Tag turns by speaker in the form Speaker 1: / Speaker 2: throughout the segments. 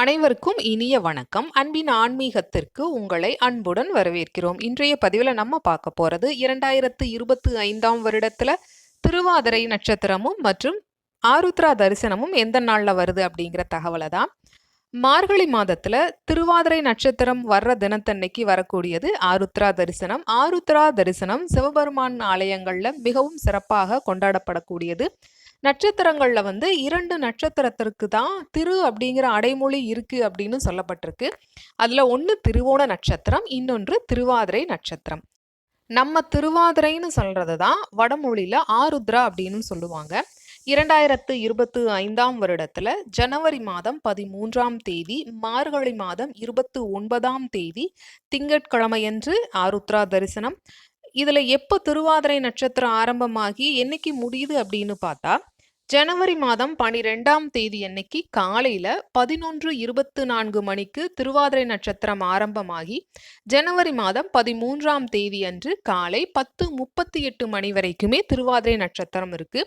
Speaker 1: அனைவருக்கும் இனிய வணக்கம். அன்பின் ஆன்மீகத்திற்கு உங்களை அன்புடன் வரவேற்கிறோம். இன்றைய பதிவில் நம்ம பார்க்க போகிறது இரண்டாயிரத்து இருபத்தி ஐந்தாம் வருடத்தில் திருவாதிரை நட்சத்திரமும் மற்றும் ஆருத்ரா தரிசனமும் எந்த நாளில் வருது அப்படிங்கிற தகவலை தான். மார்கழி மாதத்தில் திருவாதிரை நட்சத்திரம் வர்ற தினத்தன்னைக்கு வரக்கூடியது ஆருத்ரா தரிசனம். ஆருத்ரா தரிசனம் சிவபெருமான் ஆலயங்களில் மிகவும் சிறப்பாக கொண்டாடப்படக்கூடியது. நட்சத்திரங்களில் வந்து இரண்டு நட்சத்திரத்திற்கு தான் திரு அப்படிங்கிற அடைமொழி இருக்குது அப்படின்னு சொல்லப்பட்டிருக்கு. அதில் ஒன்று திருவோண நட்சத்திரம் இன்னொன்று திருவாதிரை நட்சத்திரம். நம்ம திருவாதிரைன்னு சொல்கிறது தான் வடமொழியில் ஆருத்ரா அப்படின்னு சொல்லுவாங்க. இரண்டாயிரத்து இருபத்து ஐந்தாம் வருடத்தில் ஜனவரி மாதம் பதிமூன்றாம் தேதி மார்கழி மாதம் இருபத்து ஒன்பதாம் தேதி திங்கட்கிழமையன்று ஆருத்ரா தரிசனம் இதில் எப்போ திருவாதிரை நட்சத்திரம் ஆரம்பமாகி என்னைக்கு முடியுது அப்படின்னு பார்த்தா ஜனவரி மாதம் பனிரெண்டாம் தேதி அன்னைக்கு காலையில பதினொன்று இருபத்து நான்கு மணிக்கு திருவாதிரை நட்சத்திரம் ஆரம்பமாகி ஜனவரி மாதம் பதிமூன்றாம் தேதி அன்று காலை பத்து முப்பத்தி எட்டு மணி வரைக்குமே திருவாதிரை நட்சத்திரம் இருக்கு.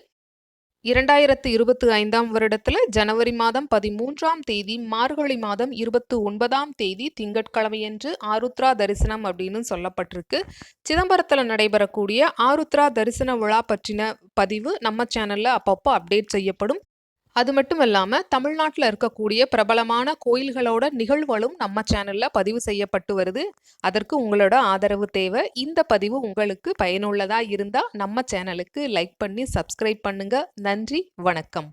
Speaker 1: இரண்டாயிரத்து இருபத்தி ஐந்தாம் வருடத்துல ஜனவரி மாதம் பதிமூன்றாம் தேதி மார்கழி மாதம் இருபத்தி ஒன்பதாம் தேதி திங்கட்கிழமையன்று ஆருத்ரா தரிசனம் அப்படின்னு சொல்லப்பட்டிருக்கு. சிதம்பரத்தில் நடைபெறக்கூடிய ஆருத்ரா தரிசன விழா பற்றின பதிவு நம்ம சேனல்ல அப்பப்போ அப்டேட் செய்யப்படும். அது மட்டும் இல்லாமல் தமிழ்நாட்டில் இருக்கக்கூடிய பிரபலமான கோயில்களோட நிகழ்வுகளும் நம்ம சேனலில் பதிவு செய்யப்பட்டு வருது. அதற்கு உங்களோட ஆதரவு தேவை. இந்த பதிவு உங்களுக்கு பயனுள்ளதாக இருந்தால் நம்ம சேனலுக்கு லைக் பண்ணி சப்ஸ்கிரைப் பண்ணுங்க. நன்றி வணக்கம்.